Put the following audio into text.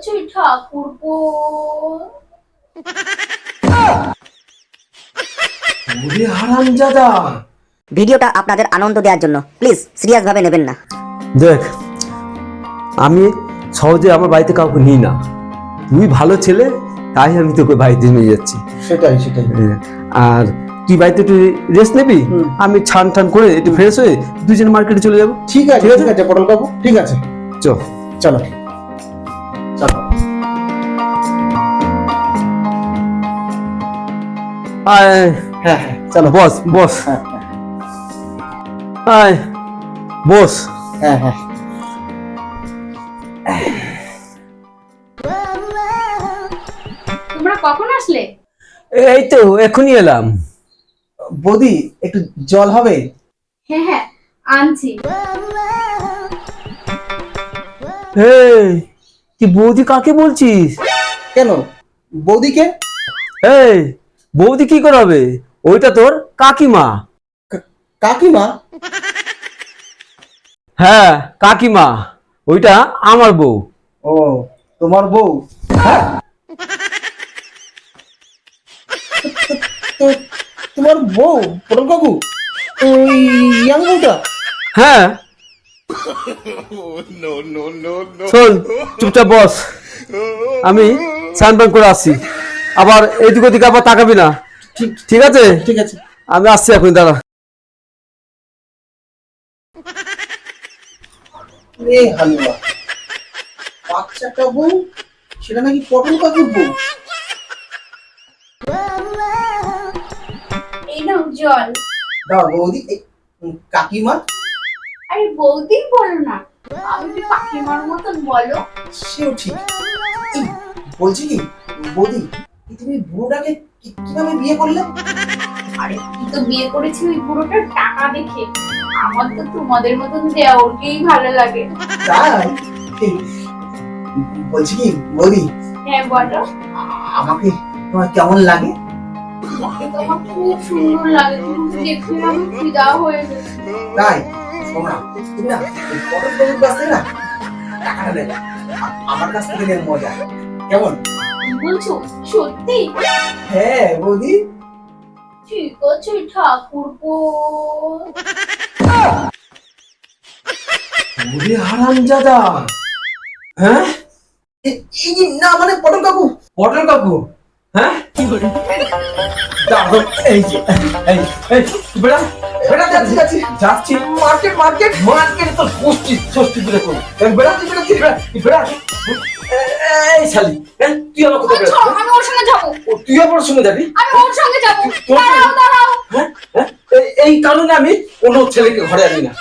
আছে ঠাকুরপো ওরে হারামজাদা ভিডিওটা আপনাদের আনন্দ দেওয়ার জন্য। প্লিজ সিরিয়াস ভাবে নেবেন না। দেখ আমি সহজে আমার বাড়িতে কাউকে নিই না। তুই ভালো ছেলে তাই আমি তোকে বাড়িতে নিয়ে যাচ্ছি। সেটাই সেটাই। আর তুই বাড়িতে একটু রেস্ট নিবি? আমি ছান টান করে একটু ফ্রেশ হয়ে দুজন মার্কেটে চলে যাব। ঠিক আছে ঠিক আছে? পটল কাকু ঠিক আছে। চলো। চলো। আয় হ্যাঁ হ্যাঁ চলো। বস বস। হ্যাঁ। আয় বস। হ্যাঁ হ্যাঁ। তোমরা কখন আসলে? এই তো এখনই এলাম। বৌদি একটু জল হবে? হ্যাঁ হ্যাঁ আনছি। এই তুই বৌদি কাকে বলছিস? কেন? বৌদিকে? এই বৌদি কি করাবে? ওইটা তোর কাকিমা। কাকিমা? হ্যাঁ কাকিমা। ওইটা আমার বউ। ও তোমার বউ? হ্যাঁ? তোমার বউ পটল কাকু? ওই ইয়াং বউটা? হ্যাঁ শোন চুপচাপ বস। আমি স্নান পান করে আসছি। আবার এইদিক ওদিকে আবার তাকাবি না। ঠিক ঠিক আছে? ঠিক আছে। আমি আসছি এখন দাঁড়া। এ হালুয়া বাচ্চাটা বউ? সেটা নাকি পটল কাকুর বউ? এই নাও জল। দাও বৌদি কাকিমা আরে বৌদি বলো না। আমি কি কাকিমার মতন বলো? সেও ঠিক। এই, বলছি কি বৌদি এই তুমি বুড়োটাকে কি- কীভাবে বিয়ে করলে? আরে তুই তো বিয়ে করেছি ওই পুরোটার টাকা দেখে। আমার তো তোমাদের মতন দেওরকেই ভালো লাগে। তাই? বলছি কি বৌদি হ্যাঁ বলো। আমাকে তোমার কেমন লাগে? তোমাকে তো আমার খুব সুন্দর লাগে। তুমি দেখে আমি ফিদা হয়ে গেছি। তাই? শোনো তুমি না পটল কাকুর কাছ থেকে না টাকাটা নেবে। আমার কাছ থেকে নেবে মজা। কেমন? বলছো সত্যি? হ্যাঁ বৌদি। ঠিক আছে ঠাকুরপো। ওরে হারামজাদা হ্যাঁ? এই না মানে পটল কাকু। পটল কাকু। হ্যাঁ? দাঁড়াও, এই যে এই এই বেড়া বেড়া যাচ্ছি যাচ্ছি যাচ্ছি। মার্কেট মার্কেট মার্কেটে তো ষষ্ঠী ষষ্ঠী করে করব। বেড়াচ্ছি বেড়াচ্ছি বেড়া বেড়া এই শালি তুই আমার কোথায় আচ্ছা বেড়াচ্ছিস? আমি ওর সঙ্গে যাব। ও, তুই আমার সঙ্গে যাবি? আমি ওর সঙ্গে যাব। দাঁড়াও দাঁড়াও। হ্যাঁ? হ্যাঁ? এই- এই কারণে আমি কোনো ছেলেকে ঘরে আনি না।